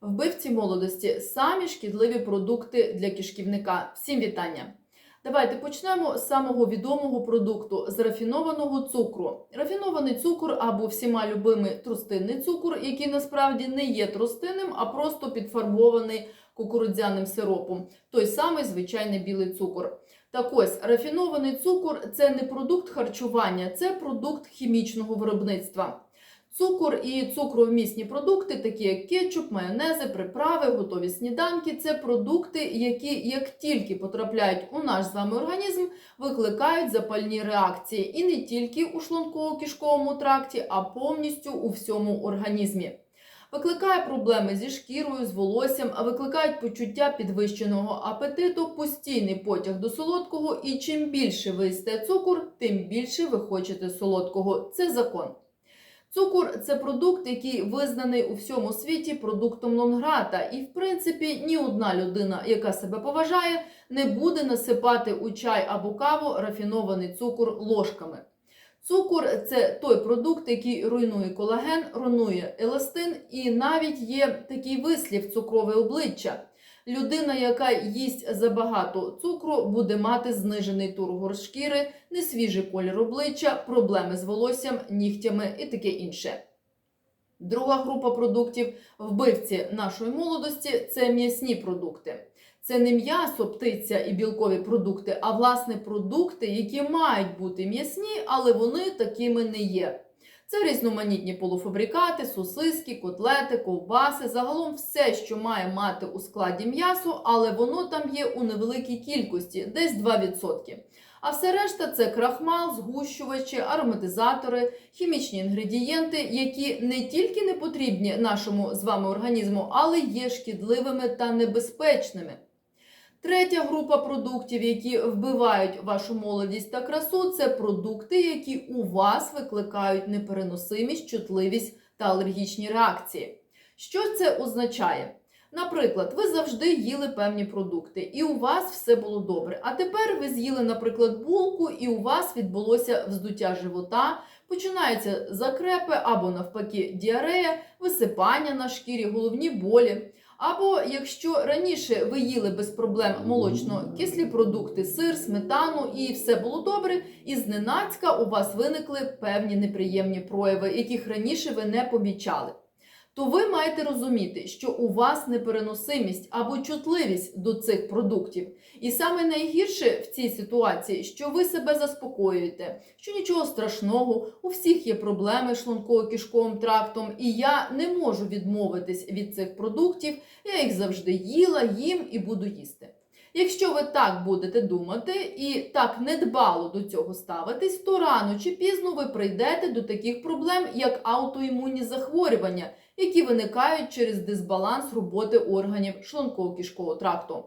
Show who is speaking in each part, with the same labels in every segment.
Speaker 1: Вбивці молодості самі шкідливі продукти для кишківника. Всім вітання! Давайте почнемо з самого відомого продукту з рафінованого цукру. Рафінований цукор або всіма любимий тростинний цукор, який насправді не є тростинним, а просто підфарбований кукурудзяним сиропом. Той самий звичайний білий цукор. Так ось, рафінований цукор це не продукт харчування, це продукт хімічного виробництва. Цукор і цукровмісні продукти, такі як кетчуп, майонези, приправи, готові сніданки це продукти, які, як тільки потрапляють у наш з вами організм, викликають запальні реакції і не тільки у шлунково-кишковому тракті, а повністю у всьому організмі. Викликає проблеми зі шкірою, з волоссям, а викликають почуття підвищеного апетиту, постійний потяг до солодкого. І чим більше ви їсте цукор, тим більше ви хочете солодкого. Це закон. Цукор це продукт, який визнаний у всьому світі продуктом Лонграта. І, в принципі, ні одна людина, яка себе поважає, не буде насипати у чай або каву рафінований цукор ложками. Цукор це той продукт, який руйнує колаген, руйнує еластин, і навіть є такий вислів цукрове обличчя. Людина, яка їсть забагато цукру, буде мати знижений тургор шкіри, несвіжий колір обличчя, проблеми з волоссям, нігтями і таке інше. Друга група продуктів вбивці нашої молодості це м'ясні продукти. Це не м'ясо, птиця і білкові продукти, а власне продукти, які мають бути м'ясні, але вони такими не є. Це різноманітні полуфабрикати, сосиски, котлети, ковбаси, загалом все, що має мати у складі м'ясо, але воно там є у невеликій кількості, десь 2%. А все решта це крахмал, згущувачі, ароматизатори, хімічні інгредієнти, які не тільки не потрібні нашому з вами організму, але є шкідливими та небезпечними. Третя група продуктів, які вбивають вашу молодість та красу, це продукти, які у вас викликають непереносимість, чутливість та алергічні реакції. Що це означає? Наприклад, ви завжди їли певні продукти, і у вас все було добре. А тепер ви з'їли, наприклад, булку, і у вас відбулося вздуття живота, починаються закрепи або навпаки діарея, висипання на шкірі, головні болі. Або якщо раніше ви їли без проблем молочно-кислі продукти, сир, сметану і все було добре, і зненацька у вас виникли певні неприємні прояви, яких раніше ви не помічали. То ви маєте розуміти, що у вас непереносимість або чутливість до цих продуктів. І саме найгірше в цій ситуації, що ви себе заспокоюєте, що нічого страшного, у всіх є проблеми з шлунково-кишковим трактом, і я не можу відмовитись від цих продуктів, я їх завжди їла, їм і буду їсти. Якщо ви так будете думати і так недбало до цього ставитись, то рано чи пізно ви прийдете до таких проблем, як аутоімунні захворювання, які виникають через дисбаланс роботи органів шлунково-кишкового тракту.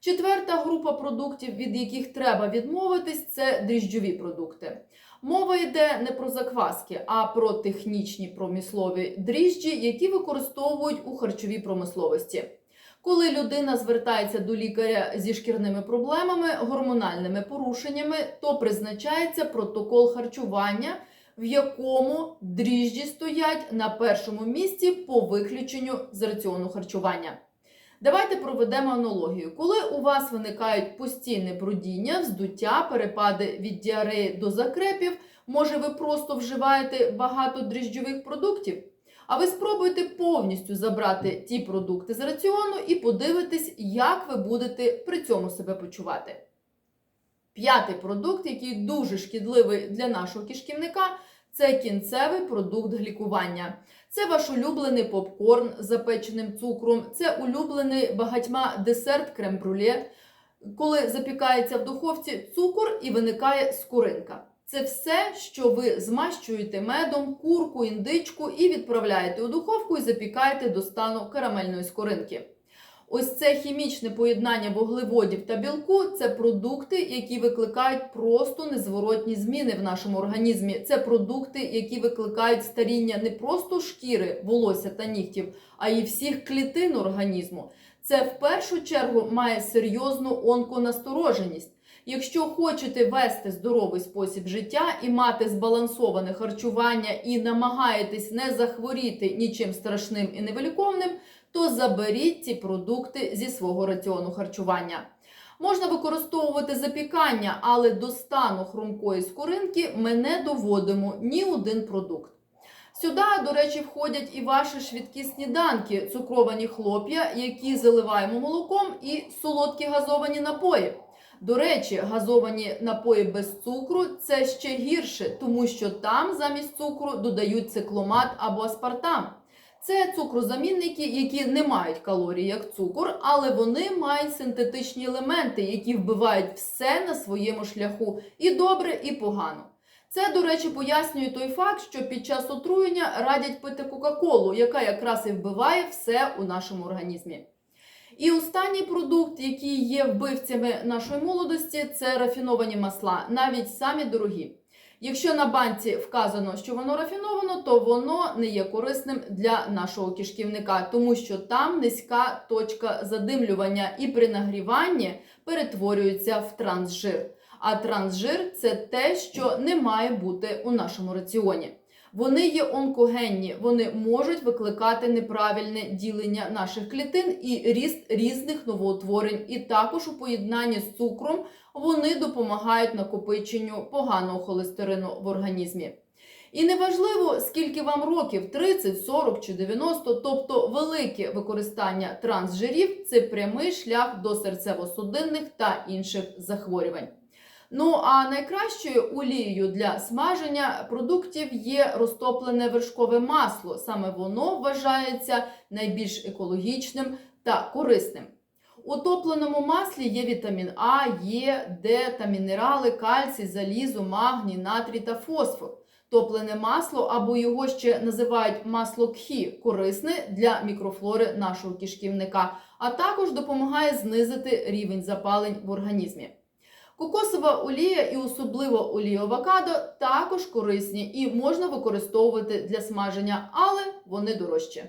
Speaker 1: Четверта група продуктів, від яких треба відмовитись, це дріжджові продукти. Мова йде не про закваски, а про технічні промислові дріжджі, які використовують у харчовій промисловості. Коли людина звертається до лікаря зі шкірними проблемами, гормональними порушеннями, то призначається протокол харчування, в якому дріжджі стоять на першому місці по виключенню з раціону харчування. Давайте проведемо аналогію. Коли у вас виникають постійне брудіння, вздуття, перепади від діареї до закрепів, може ви просто вживаєте багато дріжджових продуктів? А ви спробуйте повністю забрати ті продукти з раціону і подивитись, як ви будете при цьому себе почувати. П'ятий продукт, який дуже шкідливий для нашого кишківника, це кінцевий продукт глікування. Це ваш улюблений попкорн з запеченим цукром, це улюблений багатьма десерт крем-бруле, коли запікається в духовці цукор і виникає скоринка. Це все, що ви змащуєте медом, курку, індичку і відправляєте у духовку і запікаєте до стану карамельної скоринки. Ось це хімічне поєднання вуглеводів та білку це продукти, які викликають просто незворотні зміни в нашому організмі. Це продукти, які викликають старіння не просто шкіри, волосся та нігтів, а й всіх клітин організму. Це в першу чергу має серйозну онконастороженість. Якщо хочете вести здоровий спосіб життя і мати збалансоване харчування і намагаєтесь не захворіти нічим страшним і невиліковним, то заберіть ці продукти зі свого раціону харчування. Можна використовувати запікання, але до стану хрумкої скоринки ми не доводимо ні один продукт. Сюди, до речі, входять і ваші швидкі сніданки, цукровані хлоп'я, які заливаємо молоком, і солодкі газовані напої. До речі, газовані напої без цукру це ще гірше, тому що там замість цукру додають цикломат або аспартам. Це цукрозамінники, які не мають калорій як цукор, але вони мають синтетичні елементи, які вбивають все на своєму шляху і добре, і погано. Це, до речі, пояснює той факт, що під час отруєння радять пити Кока-Колу, яка якраз і вбиває все у нашому організмі. І останній продукт, який є вбивцями нашої молодості, це рафіновані масла, навіть самі дорогі. Якщо на банці вказано, що воно рафіновано, то воно не є корисним для нашого кишківника, тому що там низька точка задимлювання і при нагріванні перетворюється в трансжир. А трансжир це те, що не має бути у нашому раціоні. Вони є онкогенні, вони можуть викликати неправильне ділення наших клітин і ріст різних новоутворень. І також у поєднанні з цукром вони допомагають накопиченню поганого холестерину в організмі. І неважливо, скільки вам років 30, 40 чи 90, тобто велике використання трансжирів це прямий шлях до серцево-судинних та інших захворювань. Ну а найкращою олією для смаження продуктів є розтоплене вершкове масло. Саме воно вважається найбільш екологічним та корисним. У топленому маслі є вітамін А, Е, Д та мінерали, кальцій, залізо, магній, натрій та фосфор. Топлене масло або його ще називають масло кхі, корисне для мікрофлори нашого кишківника, а також допомагає знизити рівень запалень в організмі. Кокосова олія і особливо олія авокадо також корисні і можна використовувати для смаження, але вони дорожчі.